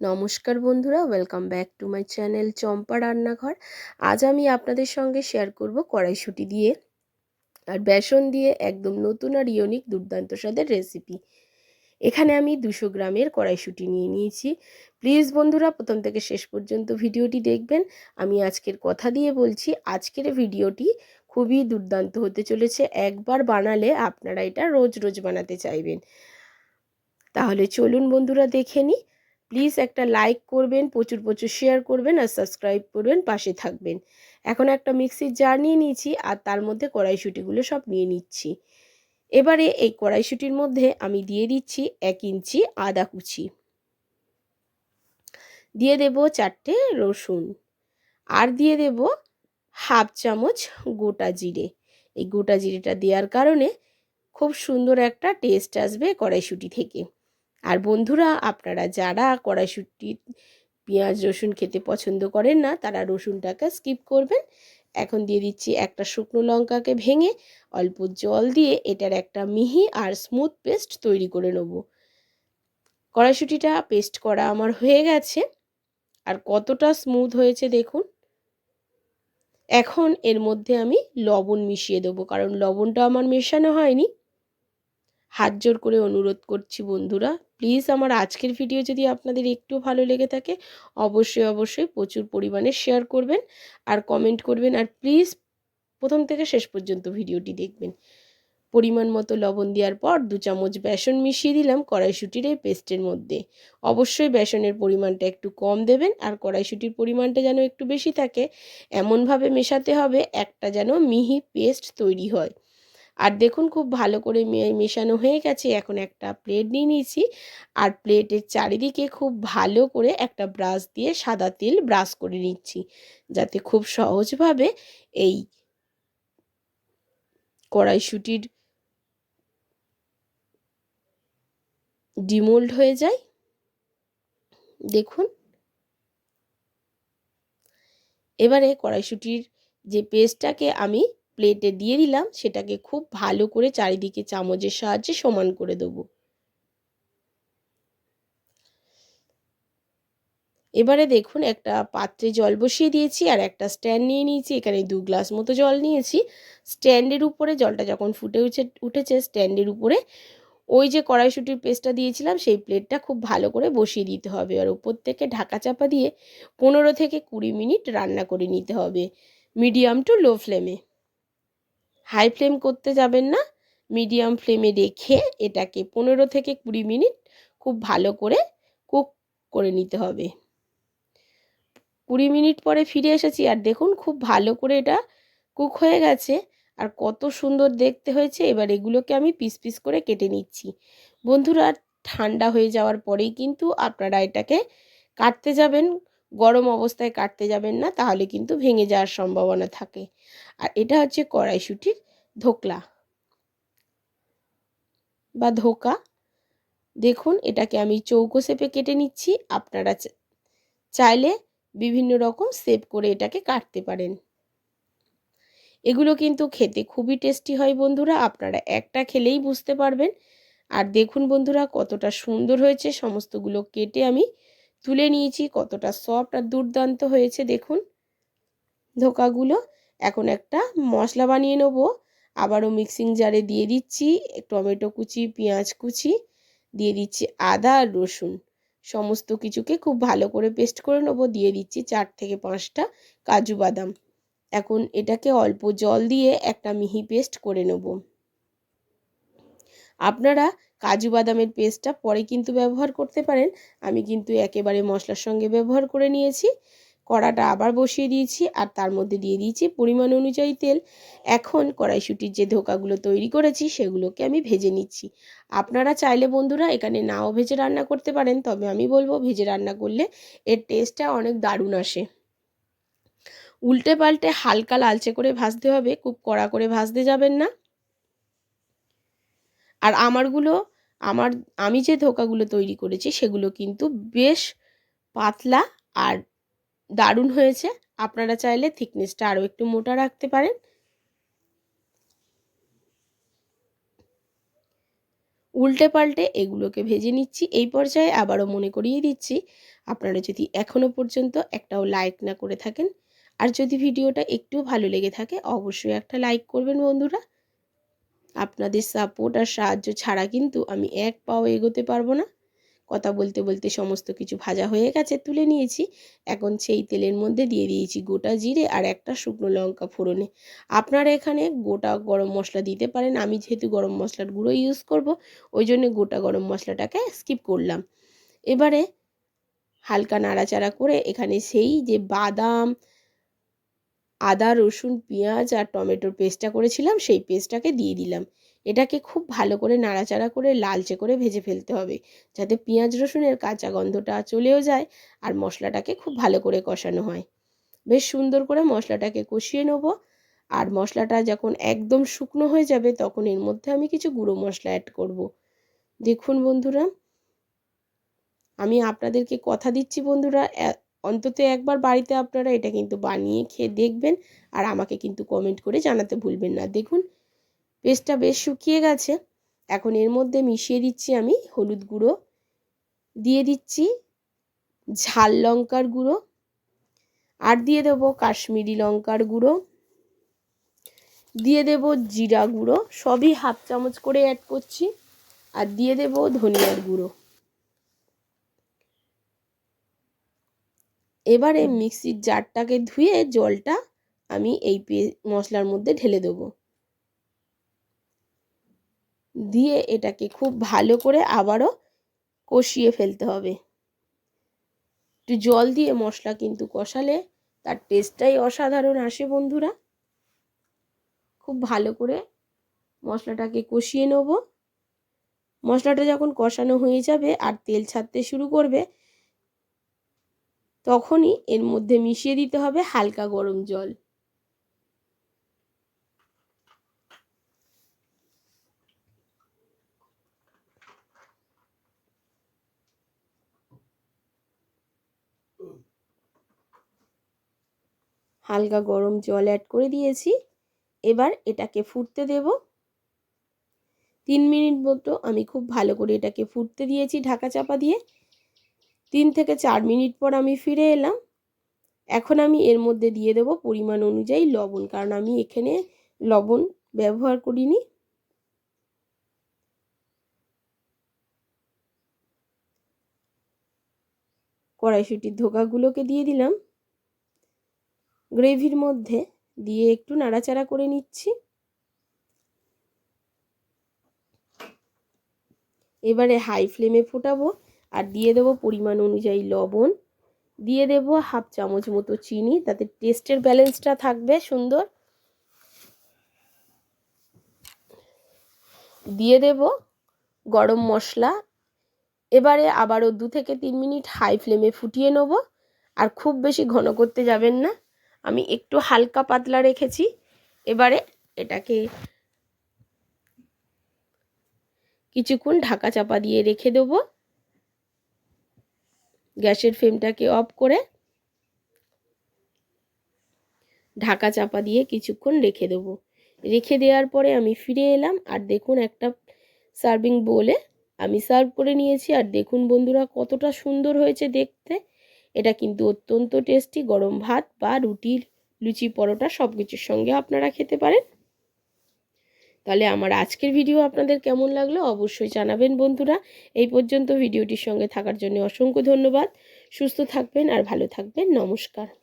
নমস্কার বন্ধুরা welcome back to my channel Champa রান্নাঘর। আজ আমি আপনাদের সঙ্গে শেয়ার করব কড়াইশুঁটি দিয়ে আর বেসন দিয়ে একদম নতুন আর ইউনিক দুর্দান্ত স্বাদের রেসিপি এখানে আমি দুশো গ্রামের কড়াইশুঁটি নিয়ে নিয়েছি। প্লিজ বন্ধুরা, প্রথম থেকে শেষ পর্যন্ত ভিডিওটি দেখবেন। আমি আজকের কথা দিয়ে বলছি, আজকের ভিডিওটি খুবই দুর্দান্ত হতে চলেছে। একবার বানালে আপনারা এটা রোজ রোজ বানাতে চাইবেন। তাহলে চলুন বন্ধুরা দেখে নিই। প্লিজ একটা লাইক করবেন, প্রচুর প্রচুর শেয়ার করবেন আর সাবস্ক্রাইব করবেন, পাশে থাকবেন। এখন একটা মিক্সির জার নিয়ে নিয়েছি আর তার মধ্যে কড়াইশুঁটিগুলো সব নিয়ে নিচ্ছি। এবারে এই কড়াইশুঁটির মধ্যে আমি দিয়ে দিচ্ছি এক ইঞ্চি আদা কুচি। দিয়ে দেব চারটে রসুন। আর দিয়ে দেব হাফ চামচ গোটা জিরে। এই গোটা জিরেটা দেওয়ার কারণে খুব সুন্দর একটা টেস্ট আসবে কড়াইশুঁটি থেকে। আর বন্ধুরা, আপনারা যারা কড়াইশুটি, পেঁয়াজ, রসুন খেতে পছন্দ করেন না, তারা রসুনটাকে স্কিপ করবেন। এখন দিয়ে দিচ্ছি একটা শুকনো লঙ্কাকে ভেঙে অল্প জল দিয়ে এটার একটা মিহি আর স্মুথ পেস্ট তৈরি করে নেব। কড়াইশুটিটা পেস্ট করা আমার হয়ে গেছে। আর কতটা স্মুথ হয়েছে দেখুন। এখন এর মধ্যে আমি লবণ মিশিয়ে দেবো, কারণ লবণটা আমার মেশানো হয়নি। হাত জোর করে অনুরোধ করছি বন্ধুরা। প্লিজ আমার আজকের ভিডিও যদি আপনাদের একটু ভালো লেগে থাকে, অবশ্যই অবশ্যই প্রচুর পরিমাণে শেয়ার করবেন আর কমেন্ট করবেন আর প্লিজ প্রথম থেকে শেষ পর্যন্ত ভিডিওটি দেখবেন। পরিমাণ মতো লবণ দেওয়ার পর দু চামচ বেসন মিশিয়ে দিলাম কড়াইশুটির এই পেস্টের মধ্যে। অবশ্যই বেসনের পরিমাণটা একটু কম দেবেন আর কড়াইশুটির পরিমাণটা যেন একটু বেশি থাকে, এমনভাবে মেশাতে হবে একটা যেন মিহি পেস্ট তৈরি হয়। আর দেখুন খুব ভালো করে মেশানো হয়ে গেছে। এখন একটা প্লেট নিয়ে নিয়েছি। আর প্লেটের চারিদিকে খুব ভালো করে একটা ব্রাশ দিয়ে সাদা তেল ব্রাশ করে নিচ্ছি। যাতে খুব সহজভাবে এই কড়াইশুটির ডিমোল্ড হয়ে যায়। দেখুন। এবারে কড়াইশুটির যে পেস্টটাকে আমি প্লেটে দিয়ে দিলাম, সেটাকে খুব ভালো করে চারিদিকে চামচের সাহায্যে সমান করে দেবো। এবারে দেখুন, একটা পাত্রে জল বসিয়ে দিয়েছি আর একটা স্ট্যান্ড নিয়ে নিয়েছি। এখানে দু গ্লাস মতো জল নিয়েছি। স্ট্যান্ডের উপরে জলটা যখন ফুটে উঠে উঠেছে স্ট্যান্ডের উপরে ওই যে কড়াইশুটির পেস্টটা দিয়েছিলাম, সেই প্লেটটা খুব ভালো করে বসিয়ে দিতে হবে। আর উপর থেকে ঢাকা চাপা দিয়ে পনেরো থেকে কুড়ি মিনিট রান্না করে নিতে হবে। মিডিয়াম টু লো ফ্লেমে হাই ফ্লেম করতে যাবেন না। মিডিয়াম ফ্লেমে রেখে এটাকে পনেরো থেকে কুড়ি মিনিট খুব ভালো করে কুক করে নিতে হবে। কুড়ি মিনিট পরে ফিরে এসেছি আর দেখুন খুব ভালো করে এটা কুক হয়ে গেছে। আর কত সুন্দর দেখতে হয়েছে। এবার এগুলোকে আমি পিস পিস করে কেটে নিচ্ছি। বন্ধুরা, ঠান্ডা হয়ে যাওয়ার পরেই কিন্তু আপনারা এটাকে কাটতে যাবেন গরম অবস্থায় কাটতে যাবেন না, তাহলে কিন্তু ভেঙে যাওয়ার সম্ভাবনা থাকে। আর এটা হচ্ছে কড়াইশুটির ধোকলা বা ধোকা। দেখুন, এটাকে আমি চৌকো শেপে কেটে নিচ্ছি। আপনারা চাইলে বিভিন্ন রকম শেপ করে এটাকে কাটতে পারেন। এগুলো কিন্তু খেতে খুবই টেস্টি হয় বন্ধুরা, আপনারা একটা খেলেই বুঝতে পারবেন। আর দেখুন বন্ধুরা, কতটা সুন্দর হয়েছে, সমস্তগুলো কেটে আমি তুলে নিয়েছি, কতটা সফট আর দুর্দান্ত হয়েছে, দেখুন। ধোকাগুলো, এখন একটা মশলা বানিয়ে নেব। আবারও মিক্সিং জারে দিয়ে দিচ্ছি, টমেটো কুচি, পেঁয়াজ কুচি, দিয়ে দিচ্ছি আদা আর রসুন। সমস্ত কিছুকে খুব ভালো করে পেস্ট করে নেব, দিয়ে দিচ্ছি চার থেকে পাঁচটা কাজু বাদাম। এখন এটাকে অল্প জল দিয়ে একটা মিহি পেস্ট করে নেব। আপনারা কাজু বাদামের পেস্টটা পরে কিন্তু ব্যবহার করতে পারেন। আমি কিন্তু একেবারে মশলার সঙ্গে ব্যবহার করে নিয়েছি। কড়াটা আবার বসিয়ে দিয়েছি আর তার মধ্যে দিয়ে দিয়েছি পরিমাণ অনুযায়ী তেল। এখন কড়াইশুটির যে ধোকাগুলো তৈরি করেছি সেগুলোকে আমি ভেজে নিচ্ছি। আপনারা চাইলে বন্ধুরা এখানে নাও ভেজে রান্না করতে পারেন, তবে আমি বলব ভেজে রান্না করলে এর টেস্টটা অনেক দারুণ আসে। উল্টে পাল্টে হালকা লালচে করে ভাজতে হবে, খুব কড়া করে ভাজতে যাবেন না। আর আমারগুলো আমার, আমি যে ধোকাগুলো তৈরি করেছি সেগুলো কিন্তু বেশ পাতলা আর দারুণ হয়েছে। আপনারা চাইলে থিকনেসটা আরও একটু মোটা রাখতে পারেন। উল্টে পাল্টে এগুলোকে ভেজে নিচ্ছি। এই পর্যায়ে আবারও মনে করিয়ে দিচ্ছি, আপনারা যদি এখনও পর্যন্ত একটাও লাইক না করে থাকেন, আর যদি ভিডিওটা একটু ভালো লেগে থাকে, অবশ্যই একটা লাইক করবেন বন্ধুরা। আপনাদের সাপোর্ট আর সাহায্য ছাড়া কিন্তু আমি এক পাও এগোতে পারব না। কথা বলতে বলতে সমস্ত কিছু ভাজা হয়ে গেছে, তুলে নিয়েছি। এখন সেই তেলের মধ্যে দিয়ে দিয়েছি গোটা জিরে আর একটা শুকনো লঙ্কা ফোড়নে। আপনারা এখানে গোটা গরম মশলা দিতে পারেন, আমি যেহেতু গরম মশলার গুঁড়ো ইউজ করব, ওই জন্য গোটা গরম মশলাটাকে স্কিপ করলাম। এবারে হালকা নাড়াচাড়া করে এখানে সেই যে বাদাম আদা, রসুন, পেঁয়াজ আর টমেটোর পেস্টটা করেছিলাম, সেই পেস্টটাকে দিয়ে দিলাম এটাকে খুব ভালো করে নাড়াচাড়া করে লালচে করে ভেজে ফেলতে হবে, যাতে পেঁয়াজ, রসুনের কাঁচা গন্ধটা চলেও যায় আর মশলাটাকে খুব ভালো করে কষানো হয় বেশ সুন্দর করে মশলাটাকে কষিয়ে নেব আর মশলাটা যখন একদম শুকনো হয়ে যাবে তখন এর মধ্যে আমি কিছু গুঁড়ো মশলা অ্যাড করব। দেখুন বন্ধুরা, আমি আপনাদেরকে কথা দিচ্ছি বন্ধুরা অন্তত একবার বাড়িতে আপনারা এটা কিন্তু বানিয়ে খেয়ে দেখবেন আর আমাকে কিন্তু কমেন্ট করে জানাতে ভুলবেন না। দেখুন, পেস্টটা বেশ শুকিয়ে গেছে। এখন এর মধ্যে মিশিয়ে দিচ্ছি আমি হলুদ গুঁড়ো। দিয়ে দিচ্ছি ঝাল লঙ্কার গুঁড়ো। আর দিয়ে দেব কাশ্মীরি লঙ্কার গুঁড়ো। দিয়ে দেব জিরা গুঁড়ো। সবই হাফ চামচ করে অ্যাড করছি। আর দিয়ে দেব ধনিয়ার গুঁড়ো। এবারে মিক্সির জারটাকে ধুয়ে জলটা আমি এই মশলার মধ্যে ঢেলে দেবো। দিয়ে এটাকে খুব ভালো করে আবারও কষিয়ে ফেলতে হবে। একটু জল দিয়ে মশলা কিন্তু কষালে তার টেস্টটাই অসাধারণ আসে বন্ধুরা। খুব ভালো করে মশলাটাকে কষিয়ে নেব। মশলাটা যখন কষানো হয়ে যাবে আর তেল ছাড়তে শুরু করবে তখনই এর মধ্যে মিশিয়ে দিতে হবে হালকা গরম জল। হালকা গরম জল অ্যাড করে দিয়েছি। এবার এটাকে ফুটতে দেব। তিন মিনিট মতো আমি খুব ভালো করে এটাকে ফুটতে দিয়েছি ঢাকা চাপা দিয়ে। তিন থেকে চার মিনিট পর আমি ফিরে এলাম। এখন আমি এর মধ্যে দিয়ে দেব পরিমাণ অনুযায়ী লবণ, কারণ আমি এখানে লবণ ব্যবহার করিনি। কড়াইশুটির ধোকাগুলোকে দিয়ে দিলাম। গ্রেভির মধ্যে দিয়ে একটু নাড়াচাড়া করে নিচ্ছি। এবারে হাই ফ্লেমে ফোটাবো। আর দিয়ে দেবো পরিমাণ অনুযায়ী লবণ। দিয়ে দেবো হাফ চামচ মতো চিনি, তাতে টেস্টের ব্যালেন্সটা থাকবে সুন্দর। দিয়ে দেব গরম মশলা। এবারে আবারও দু থেকে তিন মিনিট হাই ফ্লেমে ফুটিয়ে নেব। আর খুব বেশি ঘন করতে যাবেন না। আমি একটু হালকা পাতলা রেখেছি। এবারে এটাকে কিছুক্ষণ ঢাকা চাপা দিয়ে রেখে দেব। গ্যাসের ফ্লেমটাকে অফ করে ঢাকা চাপা দিয়ে কিছুক্ষণ রেখে দেবো। রেখে দেওয়ার পরে আমি ফিরে এলাম আর দেখুন একটা সার্ভিং বোলে আমি সার্ভ করে নিয়েছি আর দেখুন বন্ধুরা কতটা সুন্দর হয়েছে দেখতে। এটা কিন্তু অত্যন্ত টেস্টি গরম ভাত বা রুটির, লুচি, পরোটা সব কিছুর সঙ্গে আপনারা খেতে পারেন। তাহলে আমার আজকের ভিডিও আপনাদের কেমন লাগল অবশ্যই জানাবেন বন্ধুরা। এই পর্যন্ত ভিডিওটির সঙ্গে থাকার জন্য অসংখ্য ধন্যবাদ। সুস্থ থাকবেন আর ভালো থাকবেন। নমস্কার।